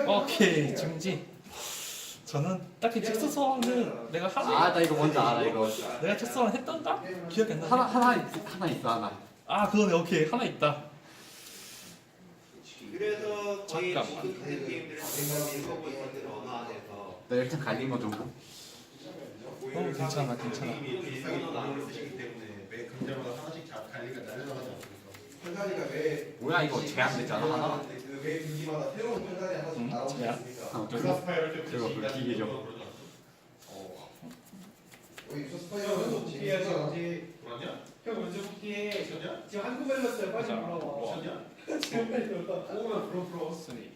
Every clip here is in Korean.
오케이 중지. 저는 딱히 책 소소는 내가 하나 아나 이거 뭔지 알아 이거 내가 책 소소는 했던가 기억이 안 나. 하나 하나 있- 하나 있어 하나 아 그거네 오케이 하나 있다. 그래서 거의 잠깐만. 모든 카드 게임들을 읽어보고 언어 안에서 나 일단 갈린 거 좀. 어 괜찮아 괜찮아. 비슷한 언어를 쓰시기 때문에 매 금자마다 하나씩 자 관리가 않습 편단위가 왜 뭐야 이거 제한됐잖아 하나. 그왜 분기마다 새로운 편단위 하나씩 음, 나오고 제한? 있습니까? 어, 그라스파이 할때 그거 불기계죠. 여기 유서 스파이어는 재밌어. 그러냐? 형 언제 복귀해? 미쳤냐? 지금 한국 밸런스야 빨리 물어봐. 미쳤냐? 지금 빨리 물어봐. 오면 프로 프로 쓰리.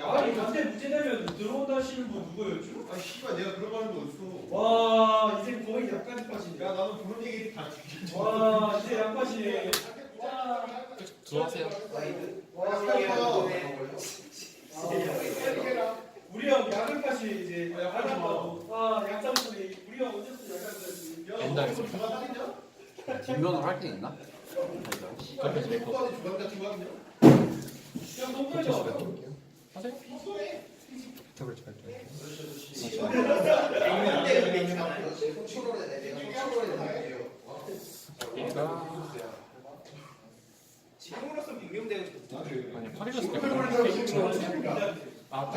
아니 근데 문제 되면 들어온다 하시는 분 누구였죠? 아 씨발 내가 들어가는 거 어딨어 와 이제 거의 약까지 빠지네. 야 나는 그런 얘기 다 듣기 와 이제 약까지. 들어가세요. 와 우리 형 야근까지 이제 하다가 아 약장 소리 우리 형 언제 또 약간까지. 엔다겠습니다. 뒷면으로 할게 있나? 주간 같은 거 하냐? 형 동물죠. 하세요. 얘가 지금으로서 빙빙대고 아니. 아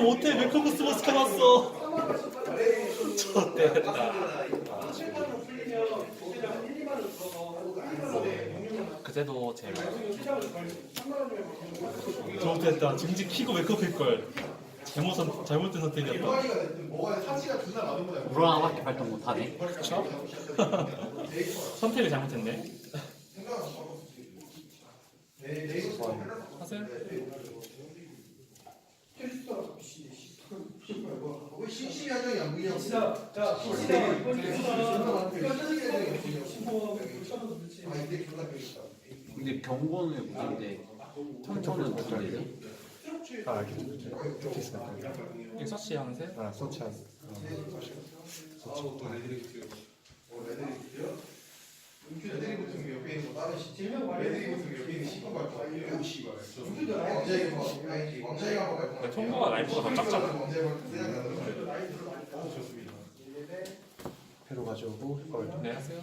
못해 메커고스 머스카 났어. 저 때다. 실제로 풀리면 거기다 한 1, 2만 원 들어서 1만 원에 용료만 그제도 제발. 시작을 걸려. 3만 원이면 좋됐다. 증지 키고 메커필 걸. 잘못 선 잘못된 선택이었다. 하나밖에 발동 못하네. 그쵸? 선택을 잘못했네. 하세요. 왜 심심이 한정이 안 보이냐고. 진짜 자 진짜 이번 주가 아 이때 존나 재밌다. 근데 경고는 무슨데 청소는 무슨데? 아, 이렇게 있습니다. 이거 서치 하세요. 아, 서치한. 아우 또 레드리스트 애들이 붙은 옆에 있는 거. 질문 말해 레드리 같은 옆에 있는 시커 갈거 아니에요? 씨발 왕자에게 봐. 아니지 왕자에게 봐. 네, 통보가 라이프가 더 작잖아. 왕자에게 봐. 생각나는 아우 좋습니다 패로 가져오고 효과를 네 하세요.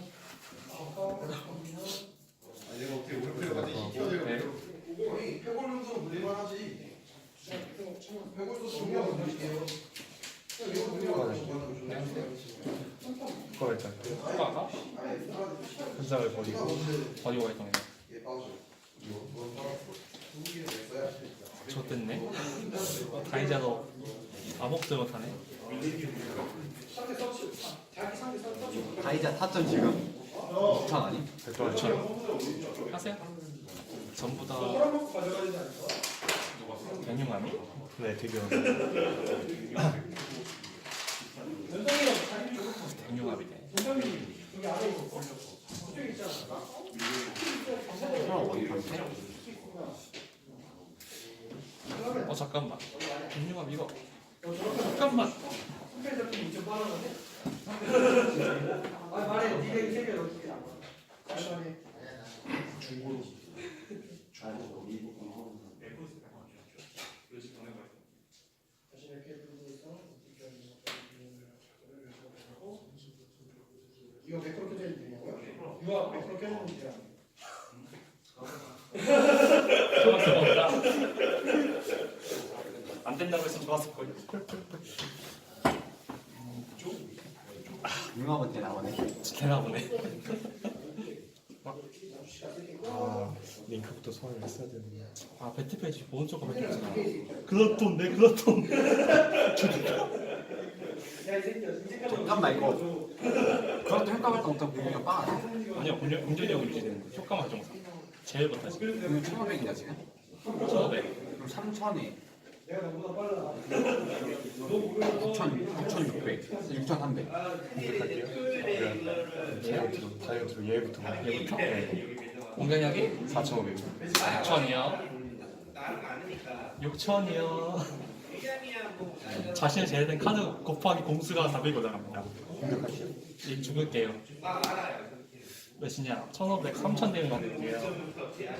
아니 내가 어떻게 올프레 같은 시키어내고 네. 거. 거의 패골 정도는 물릴만 하지. 패골 소스 종류가 물릴게요. 네. 효과를 일단 현상을 버리고 버리고 했던 거. 두 개를 냈어야 좋됐네. 다이자도 아목도 못하네. 다이자 타점 지금 2천 아니? 그렇죠. 하세요. 전부 다 되지 않을까? 변융함이. 네, 되게 형 자기 쪽 변 동상이 여기 안에 있고 저쪽에 있잖아 그럼 어디 갈게? 어 잠깐만. 변융함 이거. 잠깐만. 잡힌 2점 빨아가네 아 말해 이 세계 어떻게 나와 말해 다시 이렇게 들고 있어 이거 매크로 켜져 있는 거냐고요? 이거 매크로 켜져 있는 거야 좋았을 거다. 안 된다고 했으면 좋았을 거예요. 융합한테 나오네. 되나 보네. 아, 링크부터 손을 했어야 되는데. 아 배트페이지 오른쪽 거밖에 없잖아. 그렇돈 내 그렇돈. 새끼야 이제까지 잠깐만, 이거. 그것도 효과 발동 못하고 빵 아니야? 아니요 공격 공격력을 유지되는 거. 효과만 정상. 제일 못하지. 이거 1,500이냐 지금? 1,500. 그럼 3,000에 내가 너보다 빨라 9,000, 9,600, 6,300. 공격할게요. 그러면 자이언트로, 자이언트로 얘부터 가요. 얘부터? 네. 공격력이 4,500. 6천이요. 나는 많으니까 6천이요. 회장이야 뭐 자신의 제외된 카드 곱하기 공수가 400 올라갑니다. 공격할게요. 이 죽을게요. 몇이냐? 1500, 3000 받을게요.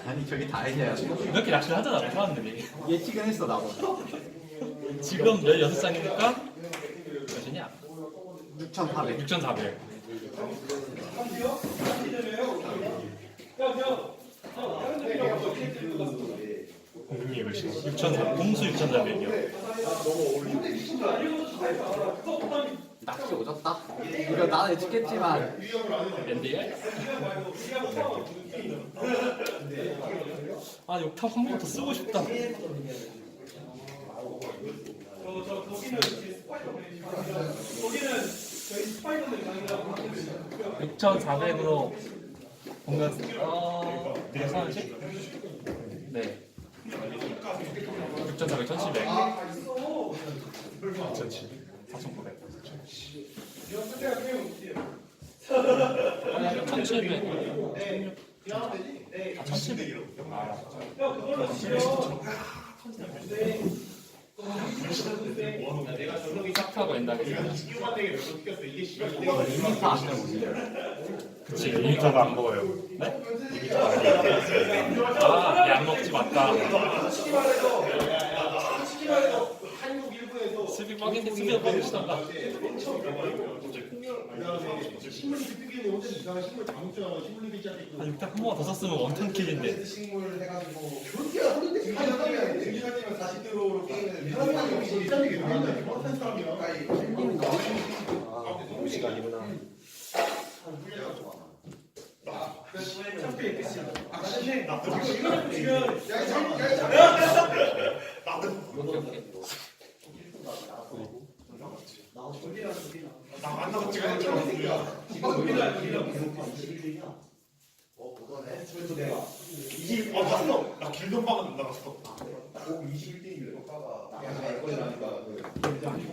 아니 저기 다 해야 이렇게 낚시를 하잖아, 사람들이. 예측은 했어 나도 지금 16장이니까 몇이냐? 6,400 6400. 공중이 몇이야? 6400. 공수 6400이요. 이거 나는 예측했지만 NDL? 아, 욕탑 한 번 더 쓰고 싶다. 저, 저, 거기는 거기는 저희 스파이더맨 강의라고 하거든요. 6,400으로 공간 어 계산식? 네. 6,400, 1,700, 4,900. 아니 1,700. 아 1,700. 아 야, 그걸로 치면 내가 저녁에 싹하고 엔다게. 신규만 되게 몇번 시켰어. 이게 시간 이내 이거 리미터 안 되면 못 이겨요 그치. 저도 안 먹어요. 네? 아, 약 먹지 맞다. 스비 빠겠시던가. 그다음에 식물 뜯기는 혼자 이상한 식물 다 먹잖아. 식물 뜯기 시작했고. 아, 육탑 한번더 썼으면 원턴 킬인데. 식물 해가지고 그렇게 하는데 기사님이야. 기사님은 40대로 게임을 사람이 없이 일단 얘기 나간다. 못한 사람이야. 아, 공시가 아니구나. 참 아, 지금 야이 참어 그거네 그래서 내가 20, 아, 봤어. 나 길동방은 나갔어. 오 21등이래 오빠가 야 이거에 나니까 그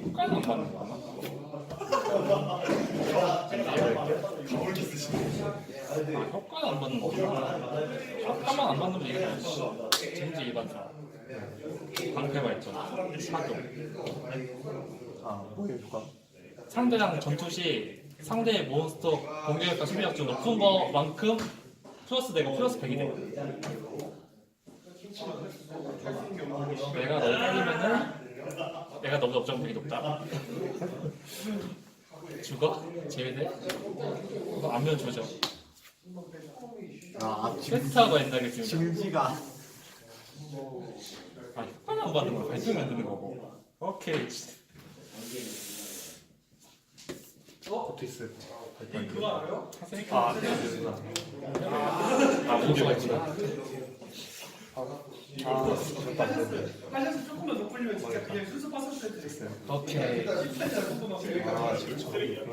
효과는 안 받는 거야. 가볼 키스 씨. 아, 효과는 안 받는 거구나. 효과만 안 받는 거 이게 젠지 일반사. 방패 발전. 사격. 아, 뭐예요, 효과? 상대랑 전투 시 상대의 몬스터 공격력과 수비력 중 높은 거만큼 플러스 되고 플러스 100이 돼. 내가 널 때리면은 내가 너보다 업장폭이 높다. 죽어? 제외돼? 너 안면 조져. 아 지금 세트하고 엔다겠습니다. 증지가 아, 효과는 안 받는 거 발전 만드는 거고. 오케이. 포티스. 그거 알아요? 아, 네. 아, 보조가 있구나. 아, 그것도 안 되네. 빨려서 조금만 더 풀리면 진짜 그냥 순수 파스트 됐어요. 오케이. 진짜 조금만 풀리면. 아, 지금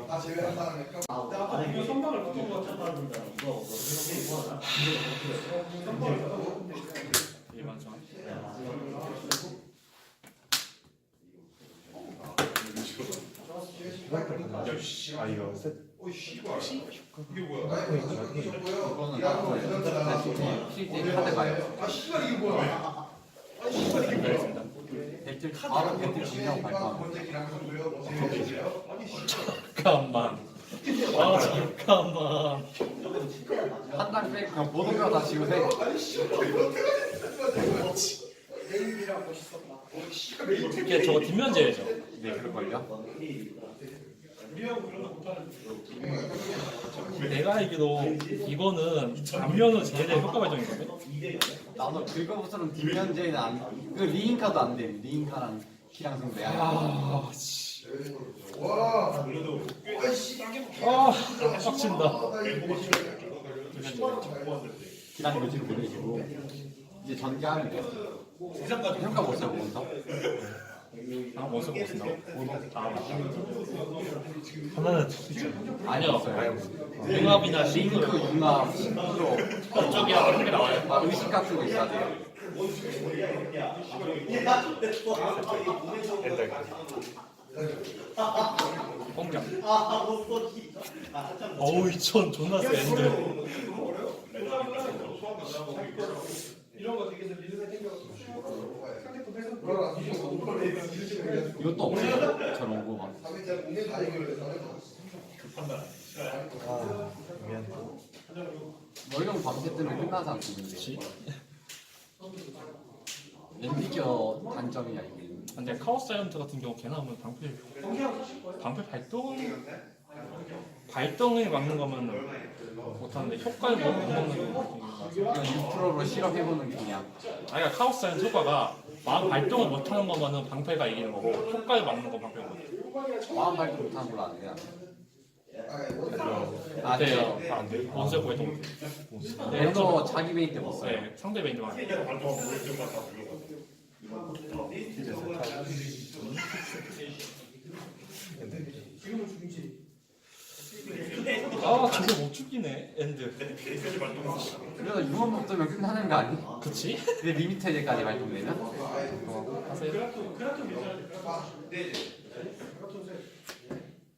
다 제외한 다음에 나 아까 이거 선방을 바꾼 거 같아. 선방을 바꾼 거 일반 정. 아, 이거 셋. 어 씨발. 이게 뭐야? 아이 먼저 끊으셨고요 이거는 일하고 나도 이런다 실제 카드 봐요 아 씨발 이게 뭐야? 아 씨발 이게 뭐야? 배틀 바로 배틀 진영 발표 번째 기량서고요 뭐 제외해주세요 잠깐만. 아, 잠깐만. 한달 빼고 그냥 모든 거다 지우세요 이게 저거 뒷면제죠. 네 그럴걸요? 우리하고 그런 거 못하는. 내가 알기로 이거는 앞면은 제일 효과 발전이거든. 나도 그거부터는 뒷면제는 안, 그 리인카도 안 돼. 리인카랑 키랑 내야 아, 씨. 와 아이씨 아, 빡친다. 키랑 교지를 보내주고 이제 전개하면 돼. 평가 못 써요 먼저. 아, 원수 못 쓴다고? 아, 맞다. 하나는 쓸수 있잖아. 아니요. 융합이나 링크, 싱크 융합, 신조, 그쪽이랑 그렇게 나와요. 막 의식 같은 거 있어야 돼요. 공격. 어우, 이천 존나 세, 엔드. 이런 거 되게 리듬에 땡겨. 상대편 해서 이것도 없어요. 저런 거 막. 사회자 공개 다 해결해서 아, 미안. 하루 밤새 뜨면 끝나지 않는데. 그렇지. 엔비디어 단점이야 이게. 근데 카오스 자이언트 같은 경우 걔 나오면 방패 방패 발동 발동에 막는 거면 못하는데 효과를 못 먹는 느낌이 이건 6%로 실험해보는 그냥. 아니 그러니까 카오스 자이언트 효과가 막 발동을 못하는 거면은 방패가 이기는 거고 효과를 막는 건 방패가 못 마음 발동 못하는 걸로 아는 그냥. 아, 어때요? 네. 안 돼. 원수의 고에 동 얘도 자기 베인 때못 써요. 네, 상대 지금은 중지. 아 저거 못 죽이네 엔드 그래서 유언 못 뜨면 끝나는 거 아니? 그치? 근데 리미테드까지 발동되면? 어. 하세요 그라톤 그라톤 괜찮은데. 네네. 그라톤 세.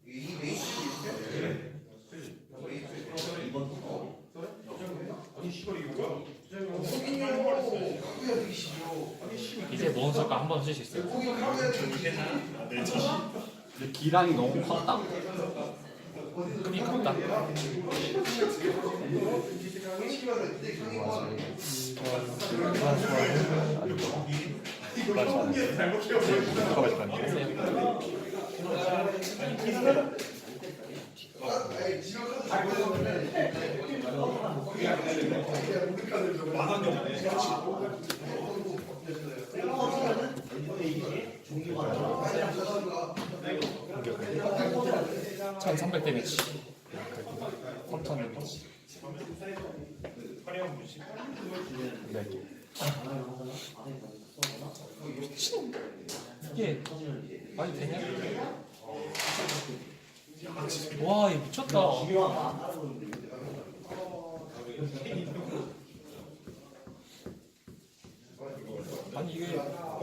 이 메이트 이제 몬스터가 한 번 쓸 수 있어요 카메라 근데 기량이 너무 컸다. 그이 같다. 1300 데미지 3턴 데미지 네 미친 이게 말이 되냐? 와, 얘 미쳤다. 아니 이게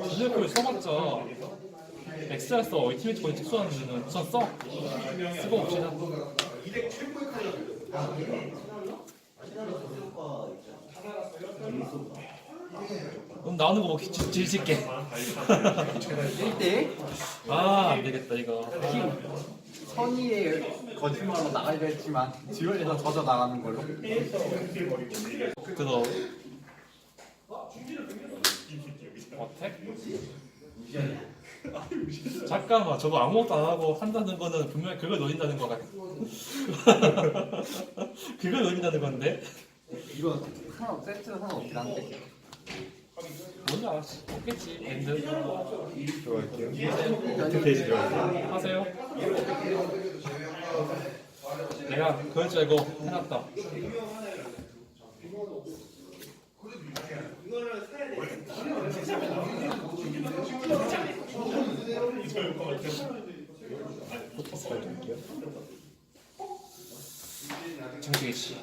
진열표를 써봤자 엑스라스 얼티메이트 거의 특수하는 우선 써 쓰고 옵시다 그럼 나오는 거 먹기 질질게 1대1? 아 안되겠다 이거 선의의 거짓말로 나가려 했지만 듀얼에서 젖어 나가는 걸로. 그래서 어택? 잠깐만 저거 아무것도 안 하고 한다는 거는 분명히 그걸 노린다는 거 같아 그걸 노린다는 건데? 이거 하나 세트 하나 없긴 한데. 뭔지 알았지 없겠지 엔드. 들어갈게요. 페이지 들어갈게요. 하세요. 내가 그럴 줄 알고 해놨다 정식이지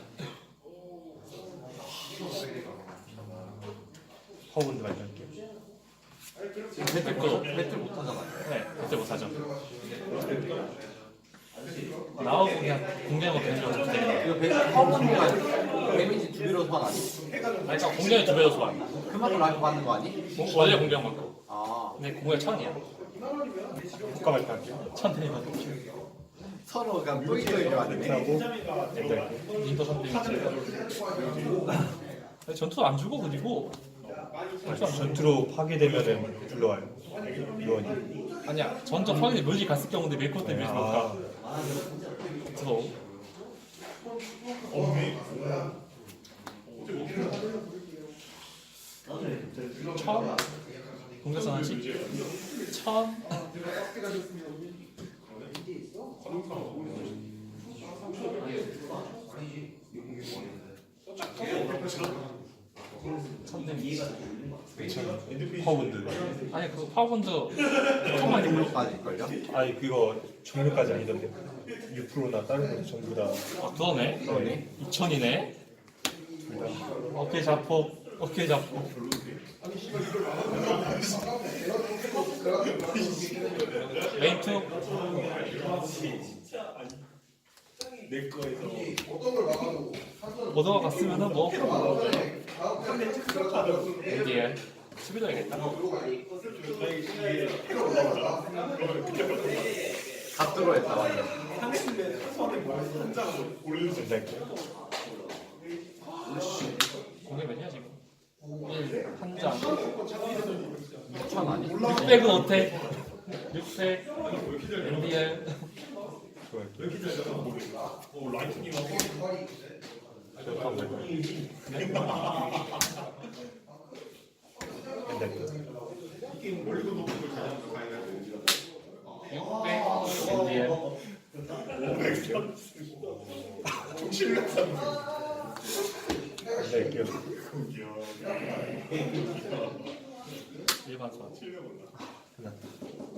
허운드 발전할게요. 배틀 거 배틀 못 하잖아요. 네, 그때 못하죠. 나오고 그냥 공개하고 되는 거 같은데. 이거 배틀 허브가 데미지 두 배로 소환 아니? 아니, 공개는 두 배로 소환. 그만큼 라이프 받는 거 아니? 공- 원래 공개한 만큼. 아 근데 공개 천이야. 국가 발전할게요. 천 대이만. 서로가 또이또이를 왔네. 인도 천 대이지. 전투 안 주고 그리고. 전투로 파괴되면은 불러와요. 요원이. 아니야. 전투 확인이 묘지 갔을 경우인데 메이커 때문에 아, 그러니까. 그래서 천 공개선 하지? 천 천대미 허운드. 아니 그 파워본드 천만 이 정도까지 걸려? 아니 그거 종류까지 아니던데. 6%나 다른 것도 전부 다. 아 그러네? 그러네. 2천이네? 어깨 자폭 어깨 자폭 어떤 걸 막아도 오더가 갔으면은 뭐 다음 때 들어가도 NDL 수비도야겠다 갓도로 했다 완전. 공개 몇이야 지금? 1, 한 장. 6천 아니? 600은 어때? 600 MDL 게임 멀 리도 높은 걸 잘하는 거 가능하죠. 600 MDL 낼게요. 일반 수학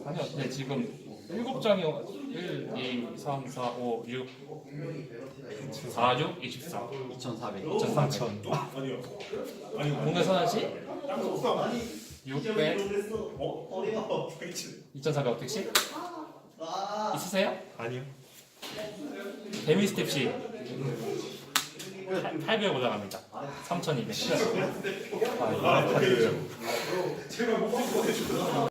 아니요 근데 지금 7장이요 1, 2, 3, 4, 5, 6 4, 6, 24 2,400. 2,400 공개 선언시 600 2,400 어택시 있으세요? 아니요. 데미 스텝시 800 올라갑니다 3,200 아, 이거 카드.